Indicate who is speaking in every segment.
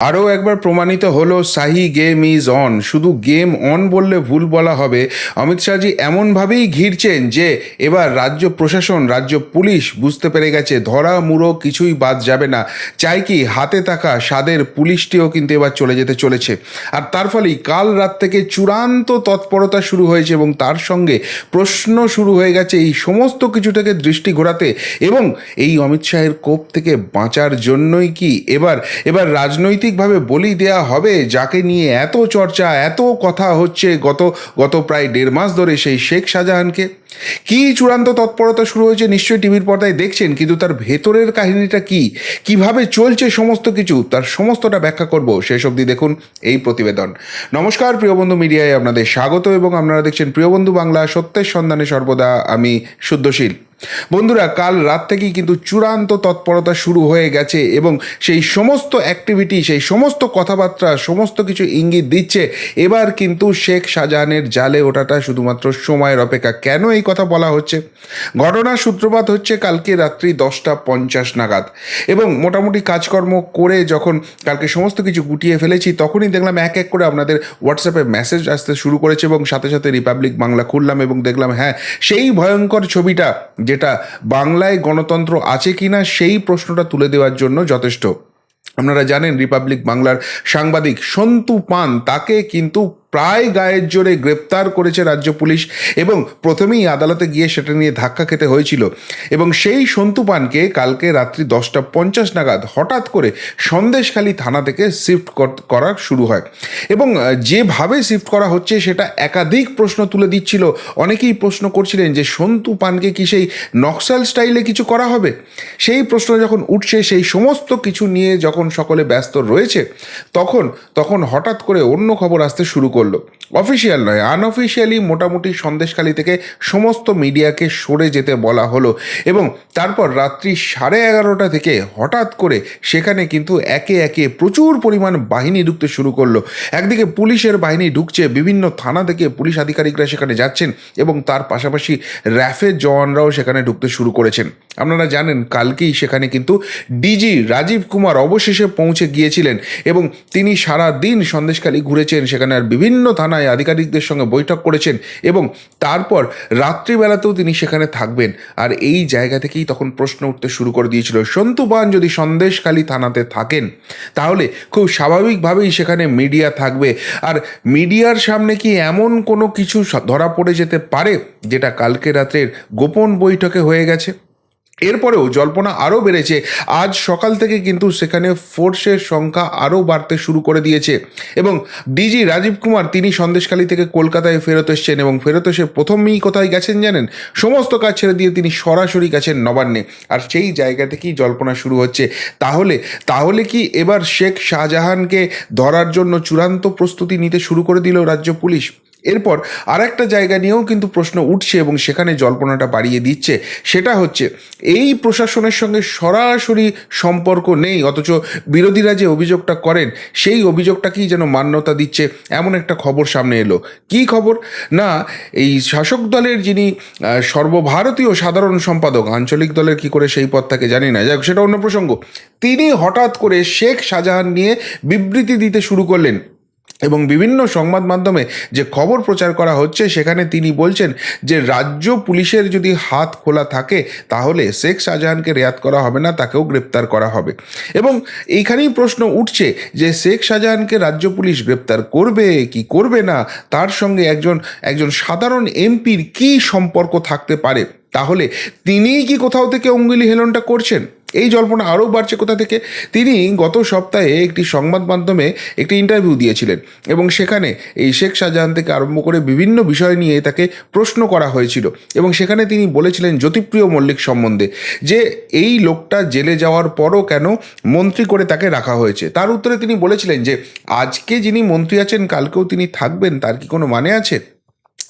Speaker 1: আরও একবার প্রমাণিত হলো, সাহি গেম ইজ অন শুধু গেম অন বললে ভুল বলা হবে। অমিত শাহজি এমনভাবেই ঘিরছেন যে, এবার রাজ্য প্রশাসন, রাজ্য পুলিশ বুঝতে পেরে গেছে, ধরা, মুড়ো কিছুই বাদ যাবে না। চাই কি হাতে থাকা স্বাদের পুলিশটিও কিন্তু এবার চলে যেতে চলেছে। আর তার ফলেই কাল রাত থেকে চূড়ান্ত তৎপরতা শুরু হয়েছে এবং তার সঙ্গে প্রশ্ন শুরু হয়ে গেছে এই সমস্ত কিছু থেকে দৃষ্টি ঘোরাতে। এবং এই অমিত শাহের কোপ থেকে বাঁচার জন্যই কি এবার এবার রাজনৈতিকভাবে বলি দেয়া হবে, যাকে নিয়ে এত চর্চা, এত কথা হচ্ছে গত গত প্রায় দেড় মাস ধরে সেই শেখ শাহজাহানকে। কি চূড়ান্ত তৎপরতা শুরু হয়েছে নিশ্চয়ই টিভির পর্দায় দেখছেন, কিন্তু তার ভেতরের কাহিনীটা কি? কীভাবে চলছে সমস্ত কিছু? তার সমস্তটা ব্যাখ্যা করব, শেষ অবধি দেখুন এই প্রতিবেদন। নমস্কার, প্রিয় বন্ধু মিডিয়ায় আপনাদের স্বাগত এবং আপনারা দেখছেন প্রিয় বন্ধু বাংলা সত্যের সন্ধানে সর্বদা, আমি শুদ্ধশীল। বন্ধুরা, কাল রাত থেকেই কিন্তু চূড়ান্ত তৎপরতা শুরু হয়ে গেছে এবং সেই সমস্ত অ্যাক্টিভিটি সেই সমস্ত কথাবার্তা, সমস্ত কিছু ইঙ্গিত দিচ্ছে। এবার কিন্তু শেখ শাহজাহানের জালে ওঠাটা শুধুমাত্র সময়ের অপেক্ষা। কেন এই কথা বলা হচ্ছে? ঘটনার সূত্রপাত হচ্ছে কালকে রাত্রি দশটা পঞ্চাশ নাগাদ এবং মোটামুটি কাজকর্ম করে যখন কালকে সমস্ত কিছু গুটিয়ে ফেলেছি, তখনই দেখলাম এক এক করে আপনাদের হোয়াটসঅ্যাপে মেসেজ আসতে শুরু করেছে এবং সাথে সাথে রিপাবলিক বাংলা খুললাম এবং দেখলাম হ্যাঁ সেই ভয়ঙ্কর ছবিটা যেটা বাংলায় গণতন্ত্র আছে কি না সেই প্রশ্নটা তুলে দেওয়ার জন্য যথেষ্ট। আপনারা জানেন রিপাবলিক বাংলার সাংবাদিক সন্তু পান, তাকে কিন্তু প্রায় গায়ের জোরে গ্রেপ্তার করেছে রাজ্য পুলিশ এবং প্রথমেই আদালতে গিয়ে সেটা নিয়ে ধাক্কা খেতে হয়েছিল। এবং সেই সন্তু পানকে কালকে রাত্রি দশটা পঞ্চাশ নাগাদ হঠাৎ করে সন্দেশখালী থানা থেকে শিফট করা শুরু হয়। এবং যেভাবে শিফট করা হচ্ছে সেটা একাধিক প্রশ্ন তুলে দিচ্ছিল। অনেকেই প্রশ্ন করছিলেন যে সন্তু পানকে কি সেই নকশাল স্টাইলে কিছু করা হবে? সেই প্রশ্ন যখন উঠছে, সেই সমস্ত কিছু নিয়ে যখন সকলে ব্যস্ত রয়েছে, তখন তখন হঠাৎ করে অন্য খবর আসতে শুরু করল অফিসিয়াল নয় আনঅফিসিয়ালি মোটামুটি সন্দেশখালী থেকে সমস্ত মিডিয়াকে সরে যেতে বলা হলো এবং তারপর রাত্রি সাড়ে এগারোটা থেকে হঠাৎ করে সেখানে কিন্তু একে একে প্রচুর পরিমাণ বাহিনী ঢুকতে শুরু করল। একদিকে পুলিশের বাহিনী ঢুকছে, বিভিন্ন থানা থেকে পুলিশ আধিকারিকরা সেখানে যাচ্ছেন এবং তার পাশাপাশি র্যাফের জওয়ানরাও সেখানে ঢুকতে শুরু করেছেন। আপনারা জানেন, কালকেই সেখানে কিন্তু ডিজি রাজীব কুমার অবশেষে পৌঁছে গিয়েছিলেন এবং তিনি সারা দিন সন্দেশখালী ঘুরেছেন। সেখানে আর বিভিন্ন থানায় আধিকারিকদের সঙ্গে বৈঠক করেছেন এবং তারপর রাত্রিবেলাতেও তিনি সেখানে থাকবেন। আর এই জায়গা থেকেই তখন প্রশ্ন উঠতে শুরু করে দিয়েছিল, সন্তু পান যদি সন্দেশখালী থানাতে থাকেন, তাহলে খুব স্বাভাবিকভাবেই সেখানে মিডিয়া থাকবে। আর মিডিয়ার সামনে কি এমন কোনো কিছু ধরা পড়ে যেতে পারে, যেটা কালকে রাতের গোপন বৈঠকে হয়ে গেছে? এরপরেও জল্পনা আরও বেড়েছে। আজ সকাল থেকে কিন্তু সেখানে ফোর্সের সংখ্যা আরও বাড়তে শুরু করে দিয়েছে এবং ডিজি রাজীব কুমার তিনি সন্দেশখালী থেকে কলকাতায় ফেরত এসছেন এবং ফেরত এসে প্রথমেই কোথায় গেছেন জানেন? সমস্ত কাজ ছেড়ে দিয়ে তিনি সরাসরি গেছেন নবান্নে। আর সেই জায়গা থেকেই জল্পনা শুরু হচ্ছে। তাহলে তাহলে কি এবার শেখ শাহজাহানকে ধরার জন্য চূড়ান্ত প্রস্তুতি নিতে শুরু করে দিল রাজ্য পুলিশ? এরপর আর একটা জায়গা নিয়েও কিন্তু প্রশ্ন উঠছে এবং সেখানে জল্পনাটা বাড়িয়ে দিচ্ছে। সেটা হচ্ছে এই প্রশাসনের সঙ্গে সরাসরি সম্পর্ক নেই অথচ বিরোধীরা যে অভিযোগটা করেন সেই অভিযোগটাকেই যেন মান্যতা দিচ্ছে এমন একটা খবর সামনে এলো। কি খবর? না এই শাসক দলের যিনি সর্বভারতীয় সাধারণ সম্পাদক আঞ্চলিক দলের কি করে সেই পদ থাকে জানি না। যাই হোক, সেটা অন্য প্রসঙ্গ। তিনি হঠাৎ করে শেখ শাহজাহান নিয়ে বিবৃতি দিতে শুরু করলেন। এবং বিভিন্ন সংবাদ মাধ্যমে যে খবর প্রচার করা হচ্ছে, সেখানে তিনি বলছেন যে, রাজ্য পুলিশের যদি হাত খোলা থাকে, তাহলে শেখ শাহজাহানকে রেয়াত করা হবে না, তাকেও গ্রেপ্তার করা হবে। এবং এইখানেই প্রশ্ন উঠছে যে, শেখ শাহজাহানকে রাজ্য পুলিশ গ্রেপ্তার করবে, কি করবে না? তার সঙ্গে একজন একজন সাধারণ এমপির কি সম্পর্ক থাকতে পারে? তাহলে তিনিই কি কোথাও থেকে অঙ্গুলি হেলনটা করছেন? এই জল্পনা আরও বাড়ছে কোথা থেকে? তিনি গত সপ্তাহে একটি সংবাদ মাধ্যমে একটি ইন্টারভিউ দিয়েছিলেন এবং সেখানে এই শেখ শাহজাহান থেকে আরম্ভ করে বিভিন্ন বিষয় নিয়ে তাকে প্রশ্ন করা হয়েছিল এবং সেখানে তিনি বলেছিলেন জ্যোতিপ্রিয় মল্লিক সম্বন্ধে যে এই লোকটা জেলে যাওয়ার পরও কেন মন্ত্রী করে তাকে রাখা হয়েছে। তার উত্তরে তিনি বলেছিলেন যে, আজকে যিনি মন্ত্রী আছেন, কালকেও তিনি থাকবেন, তার কি কোনো মানে আছে?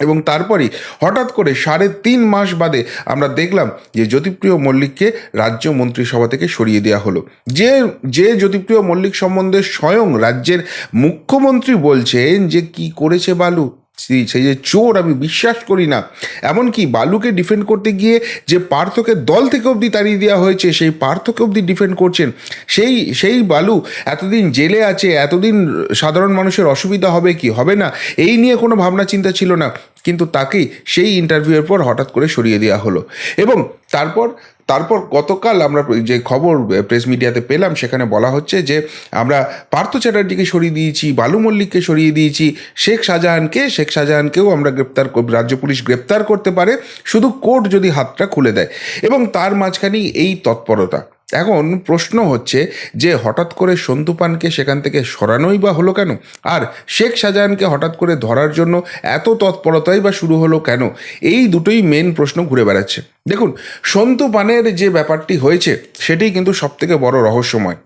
Speaker 1: এবং তারপরই হঠাৎ করে সাড়ে তিন মাস বাদে আমরা দেখলাম যে জ্যোতিপ্রিয় মল্লিককে রাজ্য মন্ত্রিসভা থেকে সরিয়ে দেওয়া হলো। যে যে জ্যোতিপ্রিয় মল্লিক সম্বন্ধে স্বয়ং রাজ্যের মুখ্যমন্ত্রী বলছেন যে কি করেছে বালু? সেই যে চোর আমি বিশ্বাস করি না। এমনকি বালুকে ডিফেন্ড করতে গিয়ে যে পার্থকে দল থেকে অবধি তাড়িয়ে দেওয়া হয়েছে, সেই পার্থকে অবধি ডিফেন্ড করছেন। সেই সেই বালু এতদিন জেলে আছে, এতদিন সাধারণ মানুষের অসুবিধা হবে কি? হবে না? এই নিয়ে কোনো ভাবনা চিন্তা ছিল না। কিন্তু তাকেই সেই ইন্টারভিউয়ের পর হঠাৎ করে সরিয়ে দেওয়া হলো। এবং তারপর তারপর গতকাল আমরা যে খবর প্রেস মিডিয়াতে পেলাম, সেখানে বলা হচ্ছে যে, আমরা পার্থ চ্যাটার্জিকে সরিয়ে দিয়েছি, বালু মল্লিককে সরিয়ে দিয়েছি, শেখ শাহজাহানকে, শেখ শাহজাহানকেও আমরা গ্রেপ্তার রাজ্য পুলিশ গ্রেপ্তার করতে পারে, শুধু কোর্ট যদি হাতটা খুলে দেয়। এবং তার মাঝখানেই এই তৎপরতা। এখন প্রশ্ন হচ্ছে যে হঠাৎ করে সন্তু পানকে সেখান থেকে সরানোই বা হলো কেন? আর শেখ শাহজাহানকে হঠাৎ করে ধরার জন্য এত তৎপরতাই বা শুরু হলো কেন? এই দুটোই মেন প্রশ্ন ঘুরে বেড়াচ্ছে। দেখুন সন্তু পানের যে ব্যাপারটি হয়েছে সেটি কিন্তু সবথেকে বড় রহস্যময়।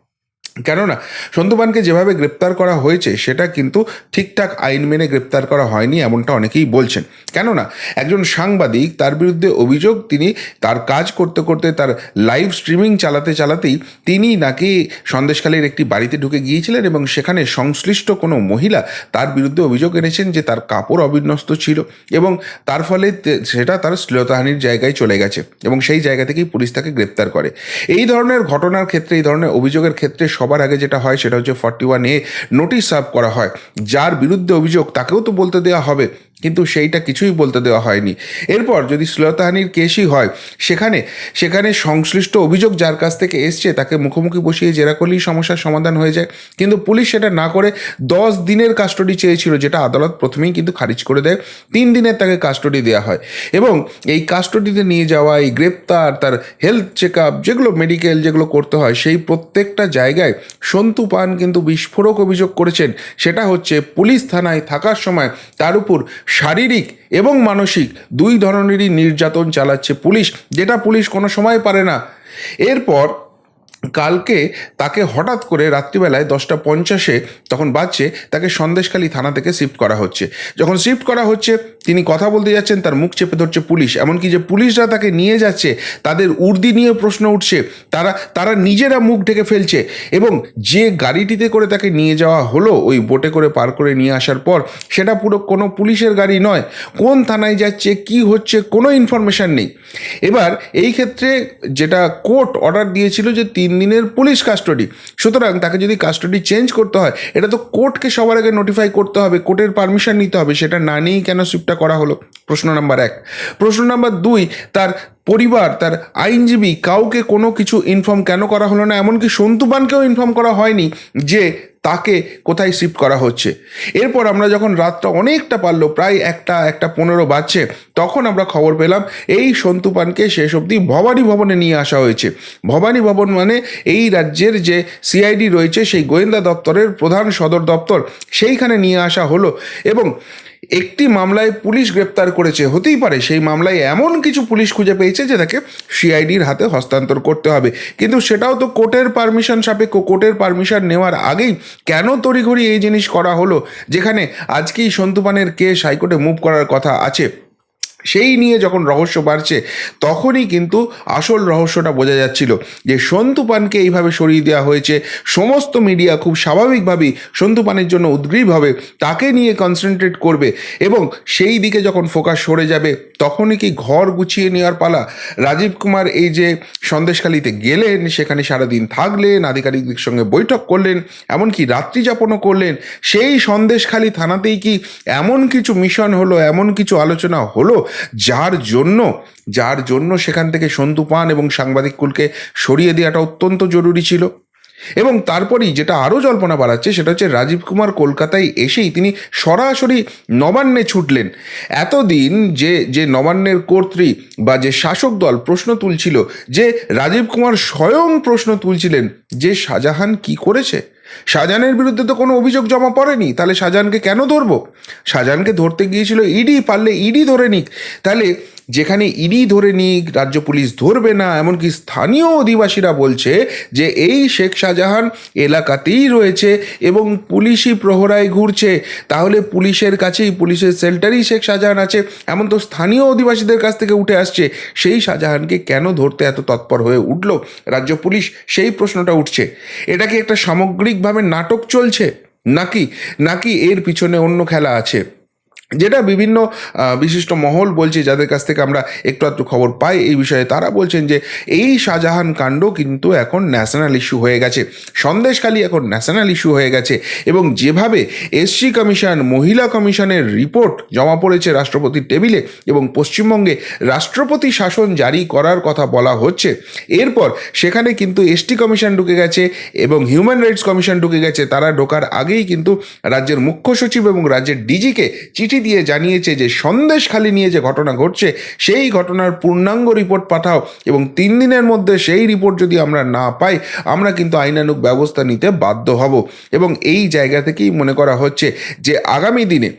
Speaker 1: কেননা সন্তুপানকে যেভাবে গ্রেপ্তার করা হয়েছে, সেটা কিন্তু ঠিকঠাক আইন মেনে গ্রেপ্তার করা হয়নি এমনটা অনেকেই বলছেন। কেননা একজন সাংবাদিক, তার বিরুদ্ধে অভিযোগ তিনি তার কাজ করতে করতে তার লাইভ স্ট্রিমিং চালাতে চালাতেই তিনি নাকি সন্দেশখালীর একটি বাড়িতে ঢুকে গিয়েছিলেন এবং সেখানে সংশ্লিষ্ট কোনো মহিলা তার বিরুদ্ধে অভিযোগ এনেছেন যে তার কাপড় অবিন্যস্ত ছিল এবং তার ফলে সেটা তার শ্লীলতাহানির জায়গায় চলে গেছে এবং সেই জায়গা থেকেই পুলিশ তাকে গ্রেপ্তার করে। এই ধরনের ঘটনার ক্ষেত্রে, এই ধরনের অভিযোগের ক্ষেত্রে সবার আগে যেটা হয় সেটা হচ্ছে forty one A notice serve করা হয়। যার বিরুদ্ধে অভিযোগ তাকেও তো বলতে দেওয়া হবে, কিন্তু সেইটা কিছুই বলতে দেওয়া হয়নি। এরপর যদি শ্লীলতাহানির কেসই হয়, সেখানে সেখানে সংশ্লিষ্ট অভিযোগ যার কাছ থেকে এসছে তাকে মুখোমুখি বসিয়ে জেরা করলেই সমস্যার সমাধান হয়ে যায়। কিন্তু পুলিশ সেটা না করে দশ দিনের কাস্টডি চেয়েছিল, যেটা আদালত প্রথমেই কিন্তু খারিজ করে দেয়। তিন দিনের তাকে কাস্টডি দেওয়া হয় এবং এই কাস্টডিতে নিয়ে যাওয়া, এই গ্রেপ্তার, তার হেলথ চেক আপ যেগুলো মেডিকেল যেগুলো করতে হয়, সেই প্রত্যেকটা জায়গায় সন্তু পান কিন্তু বিস্ফোরক অভিযোগ করেছেন। সেটা হচ্ছে পুলিশ থানায় থাকার সময় তার উপর শারীরিক এবং মানসিক দুই ধরনেরই নির্যাতন চালাচ্ছে পুলিশ, যেটা পুলিশ কোনো সময় পারে না। এরপর কালকে তাকে হঠাৎ করে রাত্রিবেলায় দশটা পঞ্চাশে তখন বাজছে, তাকে সন্দেশখালী থানা থেকে শিফট করা হচ্ছে। যখন শিফট করা হচ্ছে, তিনি কথা বলতে যাচ্ছেন, তার মুখ চেপে ধরছে পুলিশ। এমনকি যে পুলিশরা তাকে নিয়ে যাচ্ছে, তাদের উর্দি নিয়ে প্রশ্ন উঠছে। তারা তারা নিজেরা মুখ ঢেকে ফেলছে এবং যে গাড়িটিতে করে তাকে নিয়ে যাওয়া হলো, ওই বোটে করে পার করে নিয়ে আসার পর, সেটা পুরো কোনো পুলিশের গাড়ি নয়। কোন থানায় যাচ্ছে, কি হচ্ছে, কোনো ইনফরমেশন নেই। এবার এই ক্ষেত্রে যেটা কোর্ট অর্ডার দিয়েছিল যে তিন দিনের পুলিশ কাস্টডি। সুতরাং তাকে যদি কাস্টডি চেঞ্জ করতে হয়, এটা তো কোর্টকে সবার আগে নোটিফাই করতে হবে, কোর্টের পারমিশন নিতে হবে, সেটা না নিয়েই কেন শিফটটা করা হলো? প্রশ্ন নাম্বার এক। প্রশ্ন নাম্বার দুই, তার পরিবার, তার আইনজীবী কাউকে কোনো কিছু ইনফর্ম কেন করা হলো না? এমনকি সন্তুবানকেও ইনফর্ম করা হয়নি যে তাকে কোথায় শিফট করা হচ্ছে। এরপর আমরা যখন রাতটা অনেকটা পারল, প্রায় একটা একটা পনেরো বাজছে, তখন আমরা খবর পেলাম এই সন্তুপানকে শেষ অবধি ভবানী ভবনে নিয়ে আসা হয়েছে। ভবানী ভবন মানে এই রাজ্যের যে সিআইডি রয়েছে, সেই গোয়েন্দা দপ্তরের প্রধান সদর দপ্তর, সেইখানে নিয়ে আসা হলো। এবং একটি মামলায় পুলিশ গ্রেপ্তার করেছে, হতেই পারে সেই মামলায় এমন কিছু পুলিশ খুঁজে পেয়েছে যে তাকে সিআইডির হাতে হস্তান্তর করতে হবে। কিন্তু সেটাও তো কোর্টের পারমিশন সাপেক্ষ, কোর্টের পারমিশন নেওয়ার আগেই কেন তড়িঘড়ি এই জিনিস করা হলো? যেখানে আজকেই সন্তুপানের কেস হাইকোর্টে মুভ করার কথা আছে। সেই নিয়ে যখন রহস্য বাড়ছে, তখনই কিন্তু আসল রহস্যটা বোঝা যাচ্ছিল যে সন্তু পানকে এইভাবে সরিয়ে দেওয়া হয়েছে। সমস্ত মিডিয়া খুব স্বাভাবিকভাবেই সন্তু পানের জন্য উদ্গ্রীব হবে, তাকে নিয়ে কনসেন্ট্রেট করবে এবং সেই দিকে যখন ফোকাস সরে যাবে, তখনই কি ঘর গুছিয়ে নেওয়ার পালা? রাজীব কুমার এই যে সন্দেশখালিতে গেলেন, সেখানে সারাদিন থাকলেন, আধিকারিকদের সঙ্গে বৈঠক করলেন, এমনকি রাত্রি যাপনও করলেন, সেই সন্দেশখালি থানাতেই কি এমন কিছু মিশন হলো, এমন কিছু আলোচনা হলো? যার জন্য যার জন্য সেখান থেকে সন্তু পান এবং সাংবাদিক কুলকে সরিয়ে দেওয়াটা অত্যন্ত জরুরি ছিল। এবং তারপরেই যেটা আরও জল্পনা বাড়াচ্ছে, সেটা হচ্ছে রাজীব কুমার কলকাতায় এসেই তিনি সরাসরি নবান্নে ছুটলেন। এতদিন যে যে নবান্নের কর্ত্রী বা যে শাসক দল প্রশ্ন তুলছিল, যে রাজীব কুমার স্বয়ং প্রশ্ন তুলছিলেন যে শাহজাহান কি করেছে? শাহজাহানের বিরুদ্ধে তো কোনো অভিযোগ জমা পড়েনি। তাহলে শাহজাহানকে কেন ধরবো? শাহজাহানকে ধরতে গিয়েছিল ইডি পারলে ইডি ধরে নিক। তাহলে যেখানে ইডি ধরে নিক, রাজ্য পুলিশ ধরবে না, এমনকি স্থানীয় অধিবাসীরা বলছে যে এই শেখ শাহজাহান এলাকাতেই রয়েছে এবং পুলিশই প্রহরায় ঘুরছে। তাহলে পুলিশের কাছেই, পুলিশের সেল্টারেই শেখ শাহজাহান আছে। এমন তো স্থানীয় অধিবাসীদের কাছ থেকে উঠে আসছে, সেই শাহজাহানকে কেন ধরতে এত তৎপর হয়ে উঠল? রাজ্য পুলিশ সেই প্রশ্নটা উঠছে। এটা কি একটা সামগ্রিকভাবে নাটক চলছে? নাকি নাকি এর পিছনে অন্য খেলা আছে? যেটা বিভিন্ন বিশিষ্ট মহল বলছে, যাদের কাছ থেকে আমরা একটু একটু খবর পাই এই বিষয়ে, তারা বলছেন যে এই শাহজাহান কাণ্ড কিন্তু এখন ন্যাশনাল ইস্যু হয়ে গেছে। সন্দেশখালী এখন ন্যাশনাল ইস্যু হয়ে গেছে এবং যেভাবে এসসি কমিশন মহিলা কমিশনের রিপোর্ট জমা পড়েছে রাষ্ট্রপতির টেবিলে এবং পশ্চিমবঙ্গে রাষ্ট্রপতি শাসন জারি করার কথা বলা হচ্ছে, এরপর সেখানে কিন্তু এসটি কমিশন ঢুকে গেছে এবং হিউম্যান রাইটস কমিশন ঢুকে গেছে। তারা ঢোকার আগেই কিন্তু রাজ্যের মুখ্য সচিব এবং রাজ্যের ডিজিকে চিঠি দিয়ে জানিয়েছে যে সন্দেশখালি নিয়ে যে ঘটনা ঘটছে, সেই ঘটনার পূর্ণাঙ্গ রিপোর্ট পাঠাও এবং তিন দিনের মধ্যে সেই রিপোর্ট যদি আমরা না পাই, আমরা কিন্তু আইনানুক ব্যবস্থা নিতে বাধ্য হব। এবং এই জায়গা থেকেই মনে করা হচ্ছে যে আগামী দিনে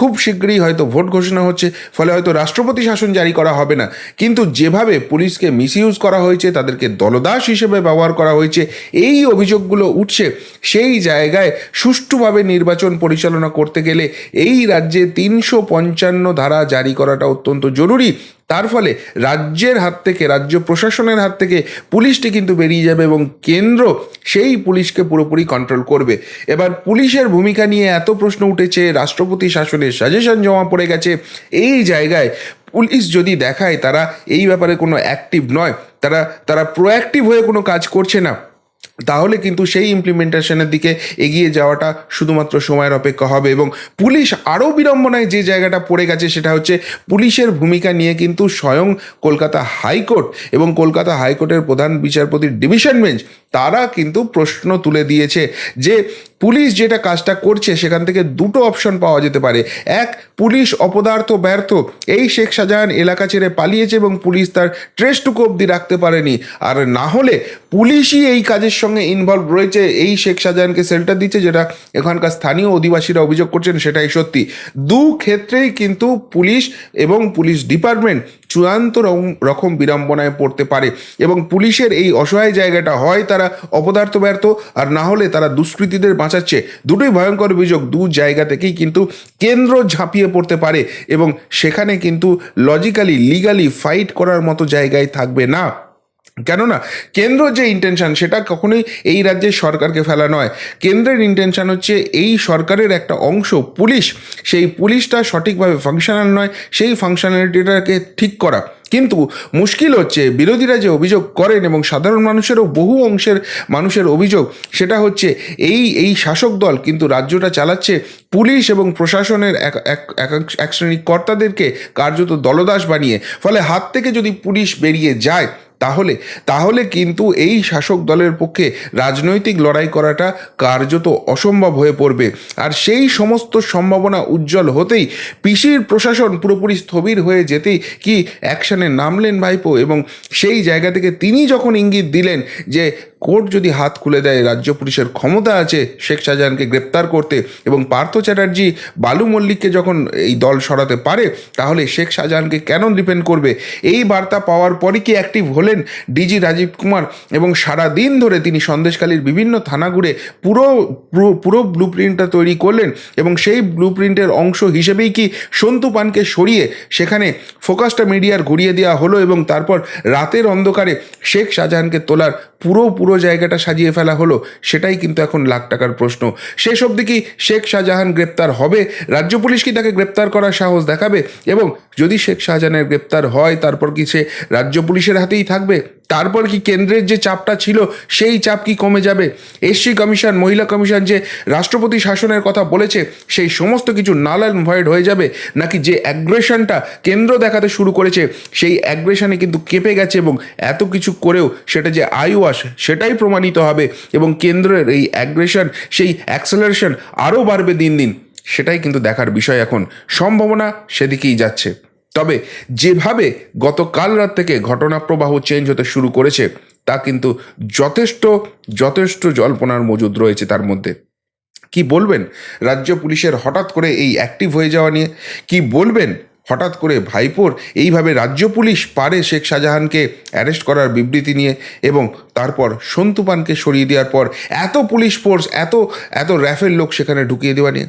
Speaker 1: খুব শীঘ্রই হয়তো ভোট ঘোষণা হচ্ছে, ফলে হয়তো রাষ্ট্রপতি শাসন জারি করা হবে না। কিন্তু যেভাবে পুলিশকে মিসইউজ করা হয়েছে, তাদেরকে দলদাস হিসেবে ব্যবহার করা হয়েছে, এই অভিযোগগুলো উঠছে, সেই জায়গায় সুষ্ঠুভাবে নির্বাচন পরিচালনা করতে গেলে এই রাজ্যে তিনশো পঞ্চান্ন ধারা জারি করাটা অত্যন্ত জরুরি। তার ফলে রাজ্যের হাত থেকে, রাজ্য প্রশাসনের হাত থেকে পুলিশটি কিন্তু বেরিয়ে যাবে এবং কেন্দ্র সেই পুলিশকে পুরোপুরি কন্ট্রোল করবে। এবার পুলিশের ভূমিকা নিয়ে এত প্রশ্ন উঠেছে, রাষ্ট্রপতি শাসনের সাজেশন জমা পড়ে গেছে, এই জায়গায় পুলিশ যদি দেখায় তারা এই ব্যাপারে কোনো অ্যাক্টিভ নয়, তারা তারা প্রোঅ্যাক্টিভ হয়ে কোনো কাজ করছে না। তাহলে কিন্তু সেই ইমপ্লিমেন্টেশনের দিকে এগিয়ে যাওয়াটা শুধুমাত্র সময়ের অপেক্ষা হবে এবং পুলিশ আরও বিড়ম্বনায় যে জায়গাটা পড়ে গেছে সেটা হচ্ছে পুলিশের ভূমিকা নিয়ে কিন্তু স্বয়ং কলকাতা হাইকোর্ট এবং কলকাতা হাইকোর্টের প্রধান বিচারপতির ডিভিশন বেঞ্চ, তারা কিন্তু প্রশ্ন তুলে দিয়েছে যে পুলিশ যেটা কাজটা করছে, সেখান থেকে দুটো অপশন পাওয়া যেতে পারে। এক, পুলিশ অপদার্থ ব্যর্থ। এই শেখ শাহজাহান এলাকা ছেড়ে পালিয়েছে এবং পুলিশ তার ট্রেসটুকু অব্দি রাখতে পারেনি। আর না হলে পুলিশই এই কাজের সঙ্গে ইনভলভ রয়েছে। এই শেখ শাহজাহানকে শেল্টার দিচ্ছে, যেটা এখানকার স্থানীয় অধিবাসীরা অভিযোগ করছেন, সেটাই সত্যি। দু ক্ষেত্রেই কিন্তু পুলিশ এবং পুলিশ ডিপার্টমেন্ট চূড়ান্ত রকম- বিড়ম্বনায় পড়তে পারে এবং পুলিশের এই অসহায় জায়গাটা হয় তারা অপদার্থ ব্যর্থ আর না হলে তারা দুষ্কৃতীদের বাঁচাচ্ছে। দুটোই ভয়ঙ্কর অভিযোগ। দু জায়গা থেকেই কিন্তু কেন্দ্র ঝাঁপিয়ে পড়তে পারে এবং সেখানে কিন্তু লজিক্যালি লিগালি ফাইট করার মতো জায়গায় থাকবে না। কেননা কেন্দ্র যে ইন্টেনশন সেটা কখনোই এই রাজ্যের সরকারকে ফেলা নয়। কেন্দ্রের ইন্টেনশন হচ্ছে এই সরকারের একটা অংশ, পুলিশ। সেই পুলিশটা সঠিকভাবে ফাংশনাল নয়, সেই ফাংশনালিটিটাকে ঠিক করা। কিন্তু মুশকিল হচ্ছে, বিরোধীরা যে অভিযোগ করেন এবং সাধারণ মানুষেরও বহু অংশের মানুষের অভিযোগ, সেটা হচ্ছে এই এই শাসক দল কিন্তু রাজ্যটা চালাচ্ছে পুলিশ এবং প্রশাসনের এক এক কর্তাদেরকে কার্যত দলদাস বানিয়ে। ফলে হাত থেকে যদি পুলিশ বেরিয়ে যায় তাহলে তাহলে কিন্তু এই শাসক দলের পক্ষে রাজনৈতিক লড়াই করাটা কার্যত অসম্ভব হয়ে পড়বে। আর সেই সমস্ত সম্ভাবনা উজ্জ্বল হতেই পিসির প্রশাসন পুরোপুরি স্থবির হয়ে যেতেই কি অ্যাকশানে নামলেন ভাইপো? এবং সেই জায়গা থেকে তিনি যখন ইঙ্গিত দিলেন যে কোর্ট যদি হাত খুলে দেয়, রাজ্য পুলিশের ক্ষমতা আছে শেখ শাহজাহানকে গ্রেপ্তার করতে এবং পার্থ চ্যাটার্জি বালু মল্লিককে যখন এই দল সরাতে পারে, তাহলে শেখ শাহজাহানকে কেন ডিপেন্ড করবে? এই বার্তা পাওয়ার পরই কি অ্যাক্টিভ হলেন ডিজি রাজীব কুমার? এবং সারা দিন ধরে তিনি সন্দেশখালীর বিভিন্ন থানা ঘুরে পুরো, পুরো- পুরো ব্লু প্রিন্টটা তৈরি করলেন এবং সেই ব্লু প্রিন্টের অংশ হিসেবেই কি সন্তু পানকে সরিয়ে সেখানে ফোকাসটা মিডিয়ার ঘুরিয়ে দেওয়া হলো এবং তারপর রাতের অন্ধকারে শেখ শাহজাহানকে তোলার পুরো পুরো জায়গাটা সাজিয়ে ফেলা হলো, সেটাই কিন্তু এখন লাখ টাকার প্রশ্ন। শেষ অবধি কি শেখ শাহজাহান গ্রেপ্তার হবে? রাজ্য পুলিশ কি তাকে গ্রেপ্তার করার সাহস দেখাবে? এবং যদি শেখ শাহজাহানের গ্রেপ্তার হয়, তারপর কি সে রাজ্য পুলিশের হাতেই থাকবে? তারপর কি কেন্দ্রের যে চাপটা ছিল, সেই চাপ কি কমে যাবে? এসসি কমিশন, মহিলা কমিশন যে রাষ্ট্রপতি শাসনের কথা বলেছে, সেই সমস্ত কিছু নাল অ্যান্ড ভয়েড হয়ে যাবে? নাকি যে অ্যাগ্রেশনটা কেন্দ্র দেখাতে শুরু করেছে, সেই অ্যাগ্রেশনে কিন্তু কেঁপে গেছে এবং এত কিছু করেও সেটা যে আসে, সেটাই প্রমাণিত হবে এবং কেন্দ্রের এই অ্যাগ্রেশন সেই অ্যাক্সেলারেশন আরও বাড়বে দিন দিন। সেটাই কিন্তু দেখার বিষয় এখন। সম্ভাবনা সেদিকেই যাচ্ছে। তবে যেভাবে গতকাল রাত থেকে ঘটনা প্রবাহ চেঞ্জ হতে শুরু করেছে, তা কিন্তু যথেষ্ট যথেষ্ট জল্পনার মজুদ রয়েছে তার মধ্যে। কি বলবেন রাজ্য পুলিশের হঠাৎ করে এই অ্যাক্টিভ হয়ে যাওয়া নিয়ে? কি বলবেন হঠাৎ করে ভাইপোর? এইভাবে রাজ্য পুলিশ পারে শেখ শাহজাহানকে অ্যারেস্ট করার বিবৃতি নিয়ে এবং তারপর সন্তু পানকে সরিয়ে দেওয়ার পর এত পুলিশ ফোর্স এত এত র্যাফের লোক সেখানে ঢুকিয়ে দেওয়া নিয়ে?